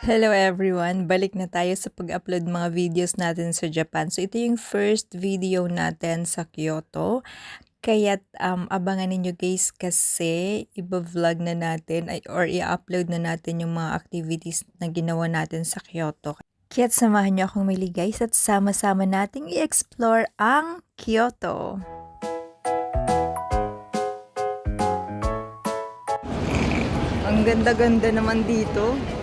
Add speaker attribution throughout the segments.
Speaker 1: Hello everyone! Balik na tayo sa pag-upload mga videos natin sa Japan. So ito yung first video natin sa Kyoto. Kaya't um, abangan ninyo guys kasi iba-vlog na natin or i-upload na natin yung mga activities na ginawa natin sa Kyoto. Kaya't samahan niyo akong mili guys at sama-sama nating i-explore ang Kyoto. Ang ganda-ganda naman dito.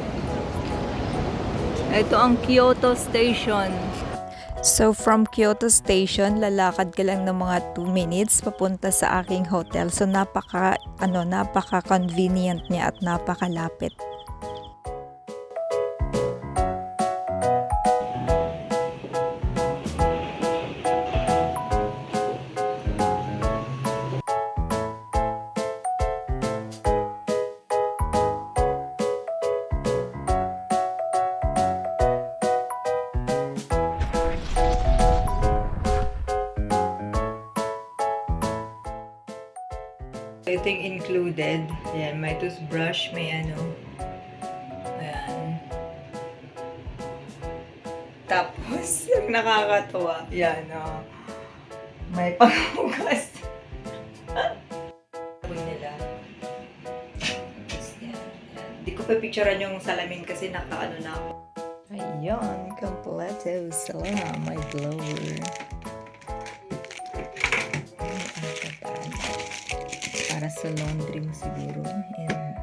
Speaker 1: Ito ang Kyoto Station. So from Kyoto Station, lalakad ka lang ng mga 2 minutes papunta sa aking hotel. So napaka ano, napaka convenient niya at napakalapit. Ito yung included. Ayan, may toothbrush, may ano. Ayan. Tapos, yung nakakatuwa, yan, oh. May panghugas. Nila. Tapos, yan, yan. Di ko pa picturean yung salamin kasi nakaano na ako. Ayun, kompleto. Salam, my blower. Sa laundry mo siguro. And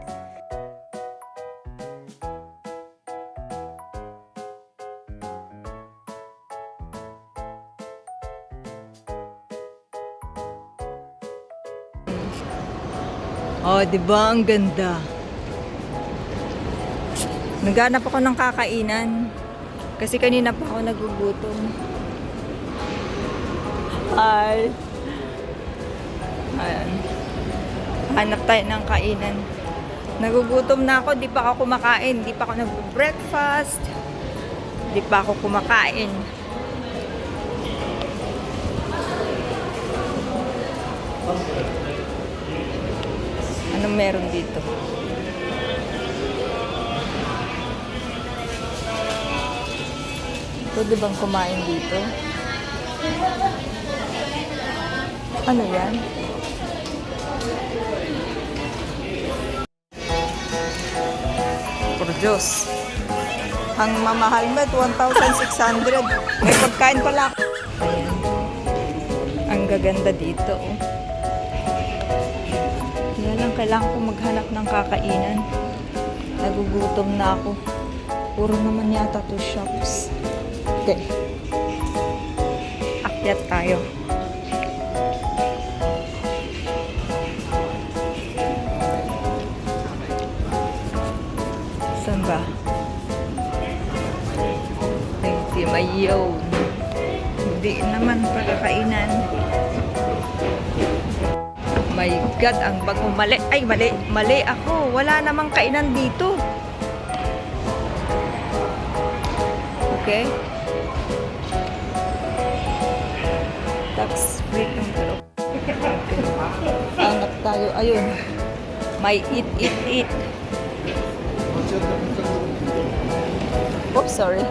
Speaker 1: Oh, 'di ba ang ganda? Naghanap ako ng kakainan. Kasi kanina pa ako nagugutom. Ay. Hanap tayo ng kainan. Nagugutom na ako, di pa ako kumakain. Di pa ako nag-breakfast. Di pa ako kumakain. Anong meron dito? Pwede bang kumain dito? Ano yan? Diyos. Ang mamahal mo, 1,600. May pagkain pala. Ang gaganda dito. Oh. Kaya lang kailangan ko maghanap ng kakainan. Nagugutom na ako. Puro naman yata to shops. Okay. Akyat tayo. Mayaw. Hindi naman pagkakainan. My God, ang bago mali. Ay, mali. Mali ako. Wala namang kainan dito. Okay? Tax free ang pero. Hanap tayo. Ayun. May eat, eat, eat. Oops, sorry.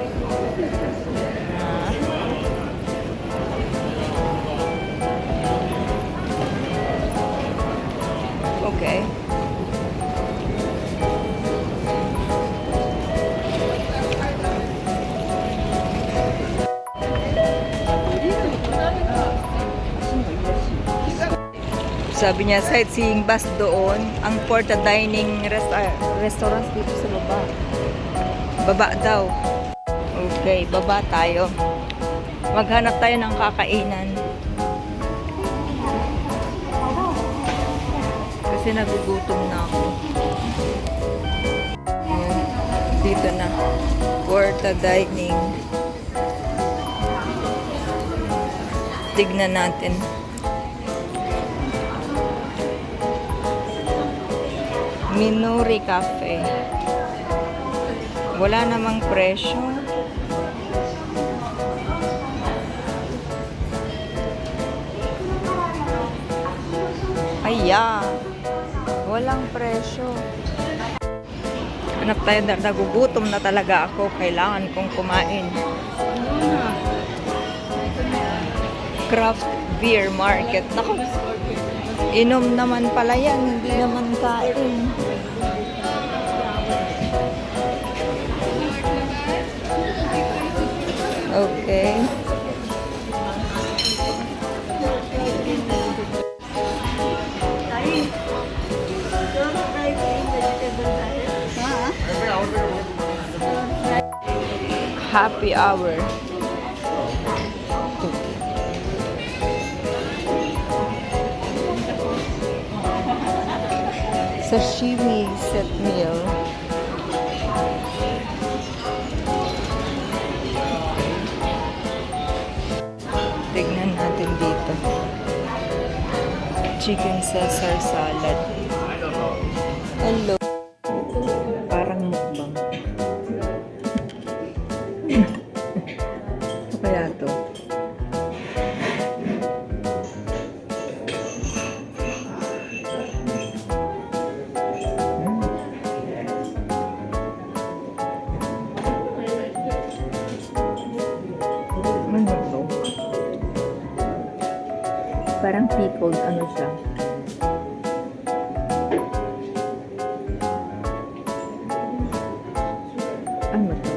Speaker 1: Ah. Okay. Sabi niya, sightseeing bus doon, ang Porta Dining rest restaurants dito sa baba. Baba daw. Okay, baba tayo. Maghanap tayo ng kakainan. Kasi nagugutom na ako. Ayan, Dito na. Porta Dining. Tignan natin. Minori Cafe. Wala namang presyo. Aya. Walang presyo. Anak tayo, na- nagugutom na talaga ako. Kailangan kong kumain. Craft beer market. Naku, inom naman pala yan. Hindi naman kain. Okay. Happy hour. Sashimi set meal. Chicken Caesar salad. Hello. Pickled ano siya. Ano to?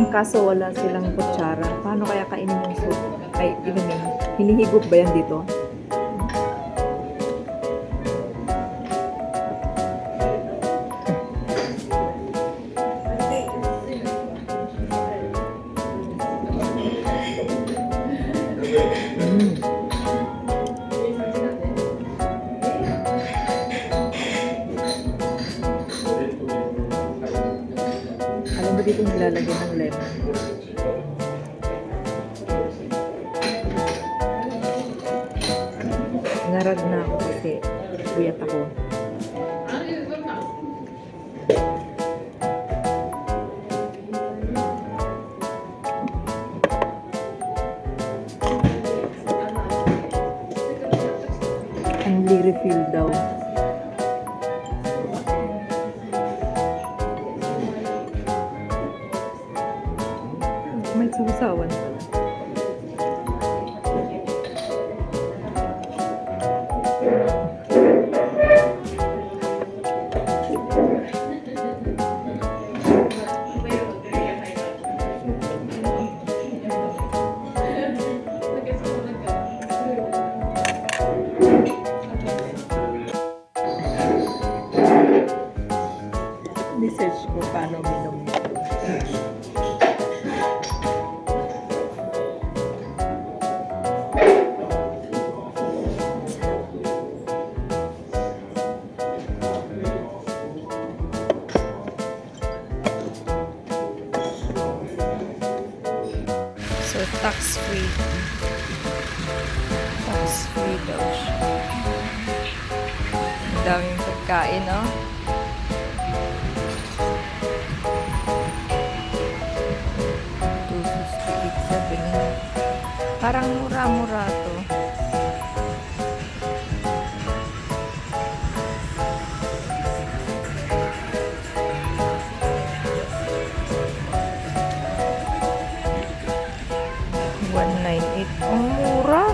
Speaker 1: Ang kaso wala silang kutsara. Paano kaya kainin yung soup? Ay, inumin. Hinihigop ba yan dito? Nilalagyan ng lemon. Narag na ako kasi buyat ako. Only refill daw. Minom. So, tax-free. Tax-free daw siya. Daming pagkain? Two Parang mura-mura to. One nine eight. Ang mura.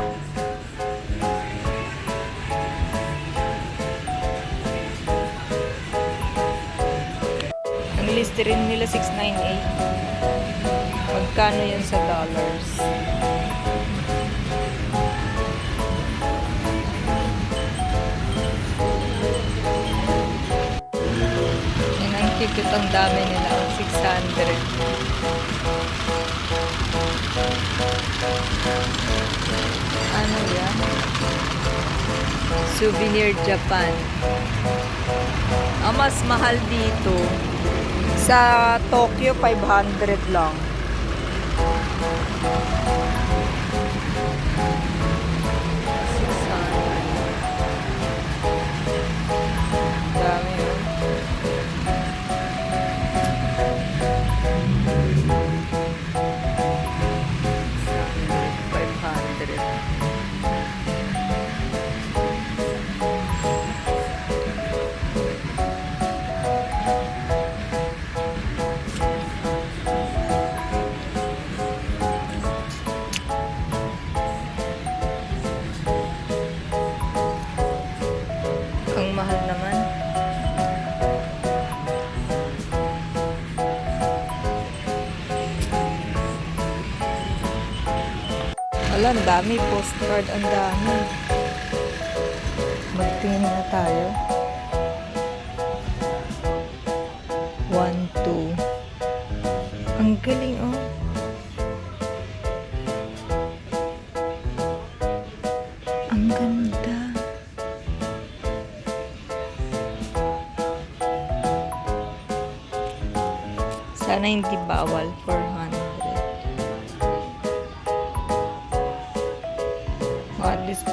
Speaker 1: Ang list rin nila 698. Magkano yan sa dollars? Cute ang dami nila. 600. Ano yan? Souvenir Japan. Ang mas mahal dito. Sa Tokyo, 500 lang. Wala, ang dami. Postcard, ang dami. Magtingin na tayo. One, two. Ang galing, oh. Ang ganda. Sana hindi bawal 400.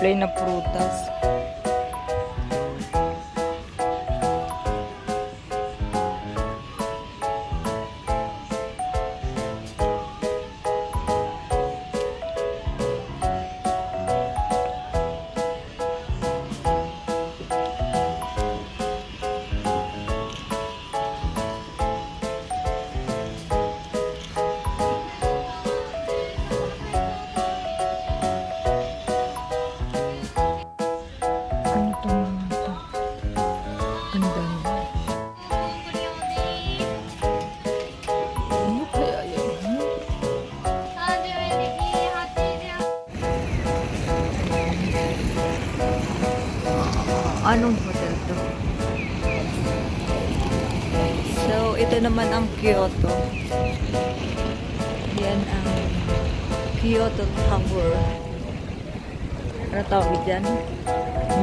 Speaker 1: Display na prutas. Anong hotel to? So, ito naman ang Kyoto. Yan ang Kyoto Tower. Ano tawag dyan?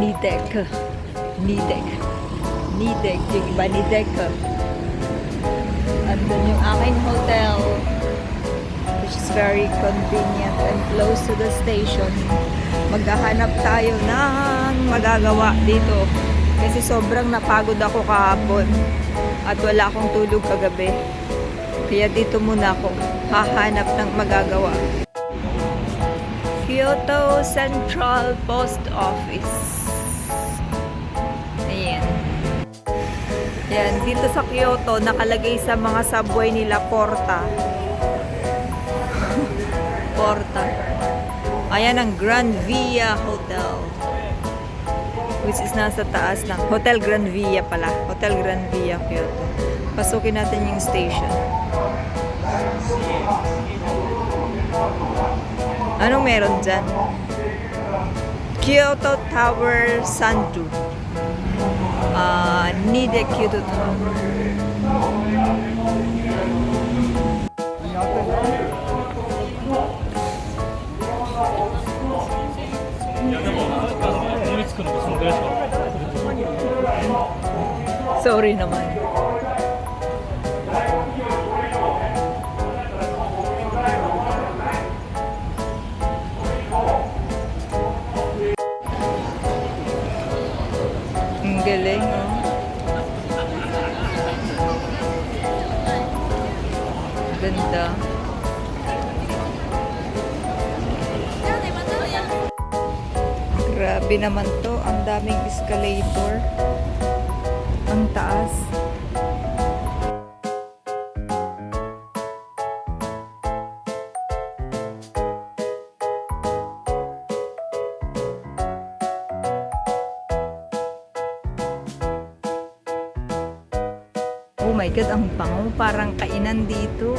Speaker 1: Nidek. Nidek. Nidek. Yung iba Nidek. Andun yung aking hotel. Which is very convenient and close to the station. Maghahanap tayo ng magagawa dito. Kasi sobrang napagod ako kahapon. At wala akong tulog kagabi. Kaya dito muna ako hahanap ng magagawa. Kyoto Central Post Office. Ayan. Ayan, dito sa Kyoto, nakalagay sa mga subway nila, Porta. Porta. Ayan ang Grand Via Hotel. Which is nasa taas ng Hotel Grand Via pala. Hotel Grand Via, Kyoto. Pasukin natin yung station. Anong meron dyan? Kyoto Tower Sanju. Ah, Nide Kyoto Tower. Sorry naman. Ang galing, oh. Ganda. Grabe naman to. Daming escalator. Ang taas. Oh my God, ang bango. Parang kainan dito.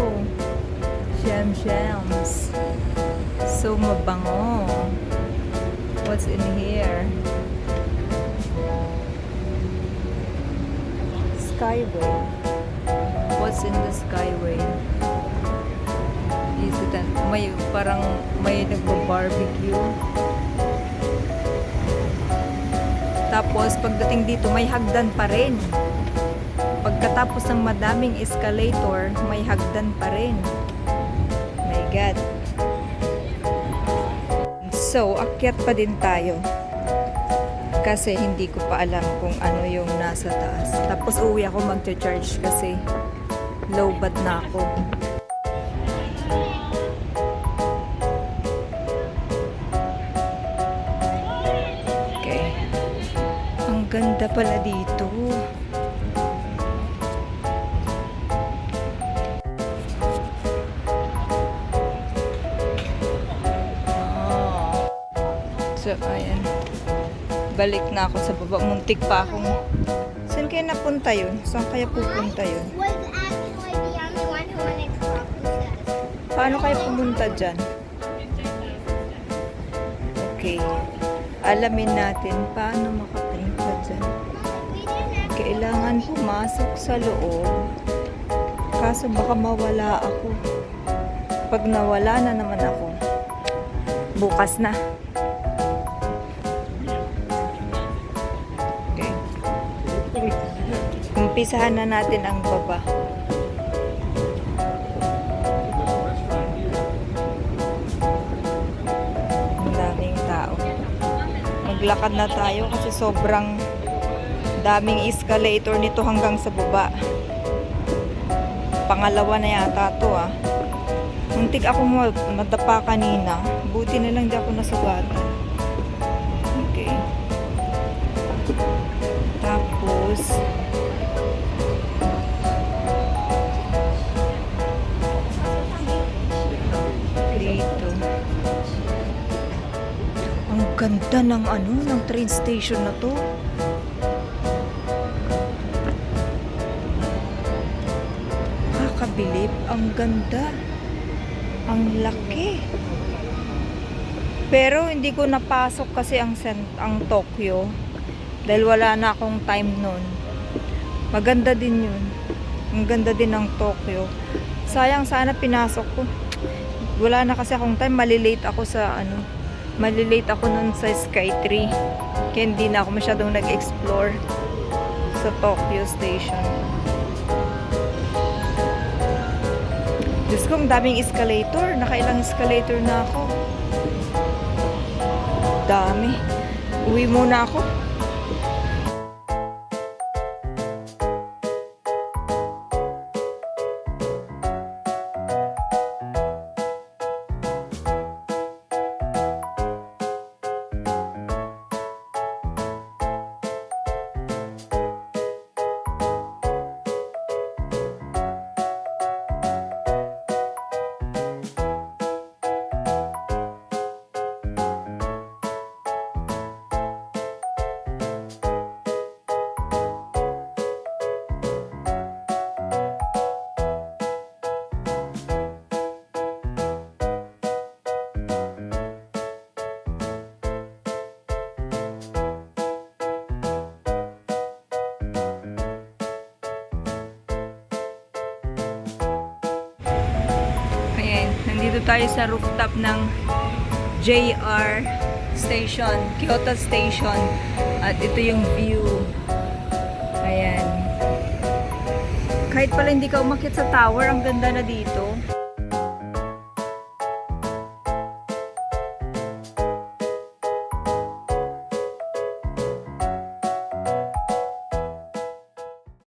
Speaker 1: Shem Shems. So mabango. What's in here? Skyway. What's in the Skyway? Is it an, may parang may nagbo-barbecue. Tapos pagdating dito may hagdan pa rin. Pagkatapos ng madaming escalator, may hagdan pa rin. My God. So, akyat pa din tayo. Kasi hindi ko pa alam kung ano yung nasa taas. Tapos uwi ako mag-charge kasi low bat na ako. Okay. Ang ganda pala dito. So, ayan. Balik na ako sa baba. Muntik pa akong... Saan kaya napunta yun? Saan kaya pupunta yun? Paano kaya pumunta dyan? Okay. Alamin natin paano makapunta dyan. Kailangan pumasok sa loob. Kaso baka mawala ako. Pag nawala na naman ako, bukas na. Umpisahan na natin ang baba. Ang daming tao. Maglakad na tayo kasi sobrang daming escalator nito hanggang sa baba. Pangalawa na yata to ah. Muntik ako ma- madapa kanina. Buti na lang di ako nasugatan. Ganda ng ano, ng train station na to. Kakabilib, ang ganda. Ang laki. Pero hindi ko napasok kasi ang ang Tokyo dahil wala na akong time noon. Maganda din 'yun. Ang ganda din ng Tokyo. Sayang sana pinasok ko. Wala na kasi akong time, malilate ako sa ano, malilate ako noon sa Skytree. Kaya hindi na ako masyadong nag-explore sa Tokyo Station. Diyos ko, daming escalator. Nakailang escalator na ako. Dami. Uwi muna ako. Nandito tayo sa rooftop ng JR Station, Kyoto Station. At ito yung view. Ayan. Kahit pala hindi ka umakit sa tower, ang ganda na dito.